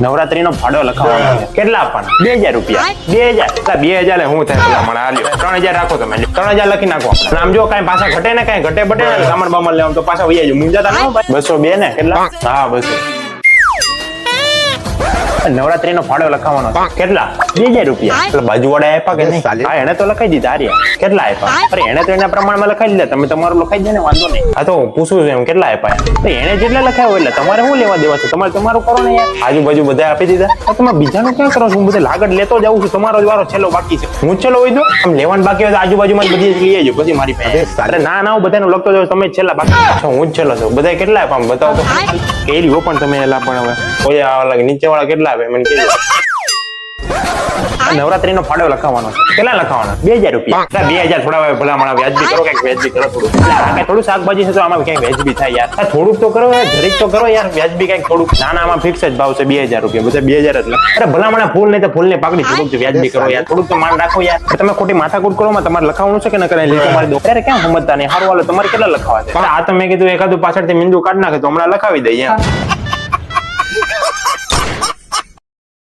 નવરાત્રી નો ફાળો લખાવવાનો છે. કેટલા આપવાના? બે હજાર રૂપિયા. બે હજાર. બે હજાર હું થાય? ભલા મને આલ્યો ત્રણ હજાર રાખો તમે. ત્રણ હજાર લખી નાખો આમ જો કઈ પાછા ઘટે ને કઈ ઘટે બટે ને સામાન બામાન લેવાનું તો પાછા વૈયા મુંજાતા ના બસો બે ને? કેટલા? હા બસો. નવરાત્રી નો ફાળો લખાવવાનો કેટલા? બે હજાર રૂપિયા. એટલે બાજુવાળા આપ્યા કે નહીં? હા એને તો લખાઈ દીધા આર્યા કેટલા આપ્યા? અરે એને તો એના પ્રમાણમાં લખાઈ દીધા. તમે તમારું લખાઈ દે ને વાંધો નહીં. હા તો હું પૂછું છું એમ કેટલા આપ્યા તો એને જેટલા લખાયો એટલે તમારે શું લેવા દેવા છે? તમારે તમારું કરો ને યાર. આજુબાજુ બધા આપી દીધા. તમે તમે બીજાનું ક્યાં કરો છો? હું બધા લાગડ લેતો જાઉં છું. તમારો જ વારો છેલ્લો બાકી છે. હું છેલ્લો હોય તો? આમ લેવાનું બાકી હોય તો આજુબાજુમાં જ બધી લઈ આવજો. પછી મારી પાસે. અરે ના ના હું બધાને લખતો જાઉં તમે છેલ્લા બાકી છો. હું જ છેલ્લો છું. બધા કેટલા આપ્યા બતાવો તો. કેરી હો પણ તમે એલા પણ હવે. કોઈ નીચે વાળા કેટલા આપે મને કહેજો નવરાત્રી નો ફાળો લખાવવાનો છે. કેટલા લખાવવાનો બે હજાર રૂપિયા. બે હજાર થોડા હવે ભલા માણા વ્યાજબી કરો કંઈક વ્યાજબી કરો થોડું આ થોડું શાકભાજી છે તો આમાં ક્યાંક વ્યાજબી થાય યાર. થોડુંક તો કરો જરીક તો કરો યાર, વ્યાજબી કંઈક થોડુંક. ના ના આમાં ફિક્સ જ ભાવ છે, બે હજાર રૂપિયા. બધા બે હજાર જ અરે, ભલા માણા ફૂલ નહીં તો ફૂલ ને પાકડી થોડુંક વ્યાજબી કરો યાર. થોડુંક તો માન રાખો યાર. તમે ખોટી માથાકૂટ કરો, માં તમારે લખાવવાનું છે કે ન કરે લીધો મારી દો. ત્યારે ક્યાં સમજતા નહીં? હારું વાલો તમારે કેટલા લખાવા છે? આ તો મેં કીધું, એકાદું પાછળથી મીંડું કાઢ નાખે તો હમણાં લખાવી દઈએ.